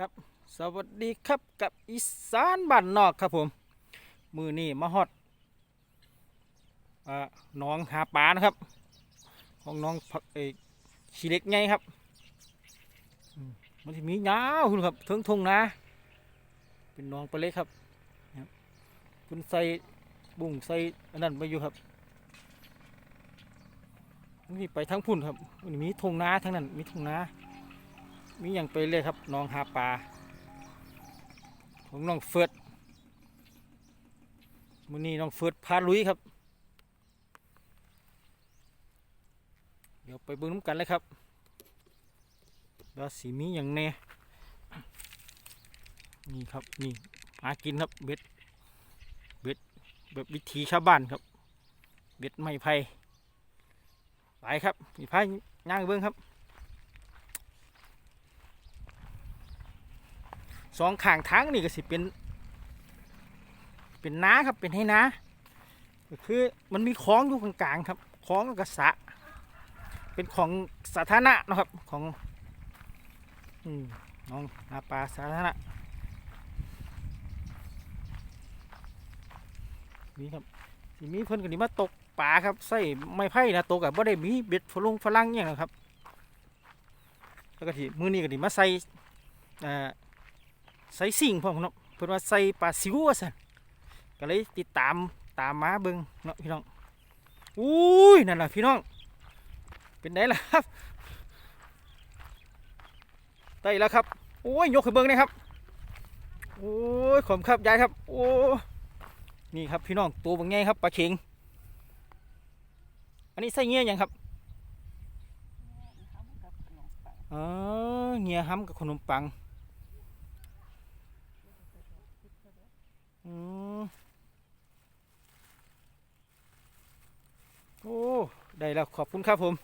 ครับสวัสดีครับกับอีสานบ้านนอกครับผม มือนี่มาฮอดอน้องหาปลานะครับ ของน้องพักเอกชีเล็กไงครับ มันจะมียาวคุณครับเทิงทงนาเป็นน้องปลาเล็กครับคุณใส่บุ้งใส่อันนั้นมาอยู่ครับนมีไปทั้งพุ่นครับมันมีทงนาทั้งนั้นมีทงนา มีอย่างไปเลยครับน้องหาปลาของน้องเฟิร์ดมือนี้น้องเฟิร์ดพาลุยครับ เดี๋ยวไปเบิ่งน้ำกันเลยครับว่าสีมีอย่างแน่นี่ครับนี่หากินครับเบ็ดเบ็ดแบบวิถีชาวบ้านครับ เบ็ดไม้ไผ่ไปครับมีไผ่ย่างเบิ่งครับ สองข้างทางนี่ก็สิเป็น เป็นน้าครับเป็นให้น้าคือมันมีคลองอยู่กลางๆครับคลองกับสะเป็นของสาธารณะนะครับของน้องหาปลาสาธารณะนี่ครับสิมีเพิ่นก็นี่มาตกปลาครับใส่ไม้ไผ่นะตกกับบ่ได้มีเบ็ดฝรั่งฝรั่งอหย่างนะครับแล้วก็ที่มือนี้ก็นี่มาใส่อ่า ใส่สิ่งพร้อมเนาะเพิ่นว่าใส่ปลาซิวว่าซั่นก็เลยติดตามตามมาเบิ่งเนาะพี่น้องอุ้ยนั่นล่ะพี่น้อง เป็นไงล่ะครับได้แล้วครับโอ้ยยกขึ้นเบิ่งหนะครับโอ้ยขอบคุณครับยายครับ โอ้นี่ครับพี่น้องตัวบางไงครับปลาเข็งอันนี้ใส่เงี้ยหยังครับอ๋อเงี้ยห้ำกับขนมปัง อืมโอ้ ได้ แล้วขอบคุณครับผม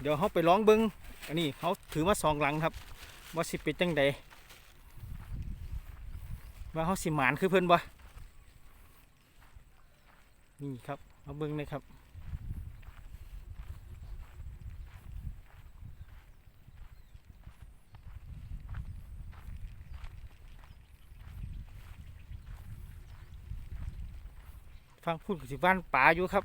เดี๋ยวเขาไปร้องเบิงอันนี้เขาถือมาสองหลังครับว่าสิเป็นจังใดว่าเขาสิหมานคือเพิ่นบ่นี่ครับมาเบิงเลยครับฟังพูดกับสิบ้านป่าอยู่ครับ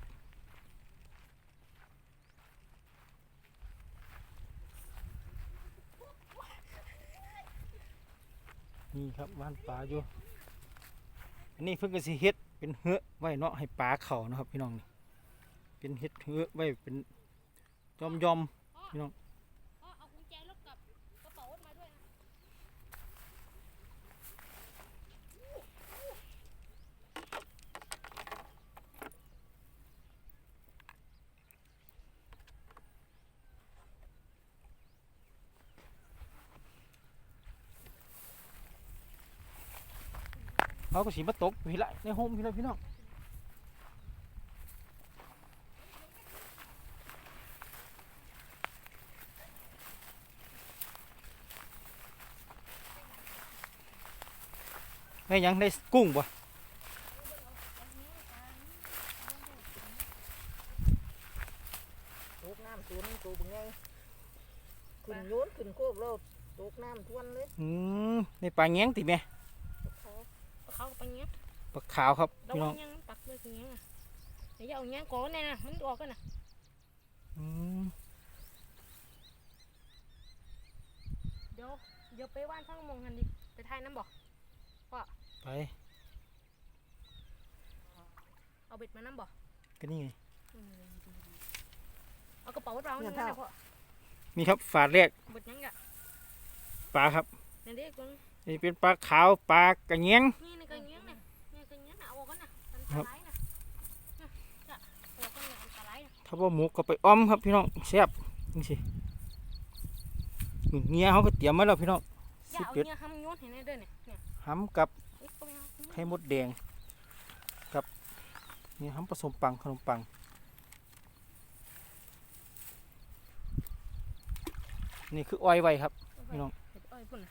นี่ครับว่านปลาอยู่ อันนี้เพิ่งก็สิเฮ็ดเป็นเหือไว้เนาะให้ปลาเข่านะครับพี่น้องนี่เป็นเฮ็ดเหือไว้เป็นยอมยอมพี่น้อง พ่อเอากุญแจรถกับกระเป๋ารถมาด้วยนะ เขาก็สีมาตกพี่ละในโฮมพี่ละพี่น้องได้หยังได้กุ้งบ่ตกน้ำตัวนึงตัวเป็นไงขึ้นโยนขึ้นโคกแล้วตกน้ำทวนเลย อืมในปลาแง้งติแม่เขา เขาไปเงี้ยปลาขาวครับเราพี่น้องยังปักเลยคือเงี้ยเดี๋ยวเอาเงี้ยก่อนเนี่ยนะมันออกกันนะอืมเดี๋ยวเดี๋ยวไปว่านทั้งมองกันดิไปทายน้ำบอกไปเอาเบ็ดมาน้ำบอกก็นี่ไงอืมเอากระเป๋ารถเราเนี่ยนะพ่อนี่ครับฝาดแรกเบ็ดยังกะปลาครับเนี่ยเด็กคน นี่เป็นปลาขาวปลากระแง้งนี่นี่ก็เงี้ยเนี่ยนี่ก็เงี้ยนะเอาออกกันนะอันตครับรายนะนะจะเอาออกกันนะอันตรายนะถ้าว่าหมูก็ไปอ้อมครับพี่น้องแซ่บนี่สินี่เงี้ยเขาก็เตรียมมาแล้วพี่น้องอย่าสิบเอาเอ็ดเงี้ยห้ามโยนเห็นไหมเด้อเนี่ยเนี่ยห้ำกับเอ้ยเอาไปเอาไข่มดแดงกับนี่ห้ำผสมปังขนมปังนี่คืออ้อยไว้ครับพี่น้องเบ็ดอ้อยพุ่น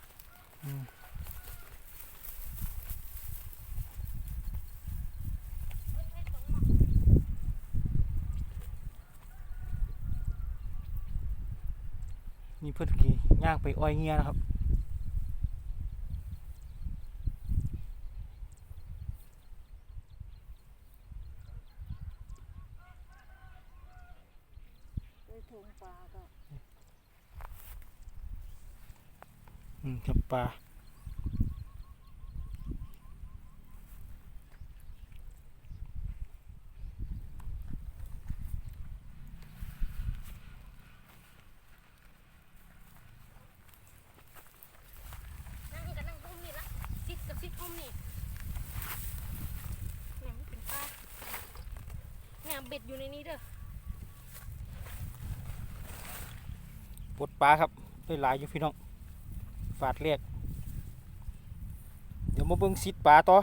นี่เพื่อนกี่ย่างไปอ้อยเงี้ยนะครับ ถุงปลาก็ อืมครับปลา บ็ดอยู่ในนี้เด้อปลดปลาครับด้วยลายอยู่พี่น้อง ฝาดเรียกเดี๋ยวมาเบิ่งซิดปลาต่อ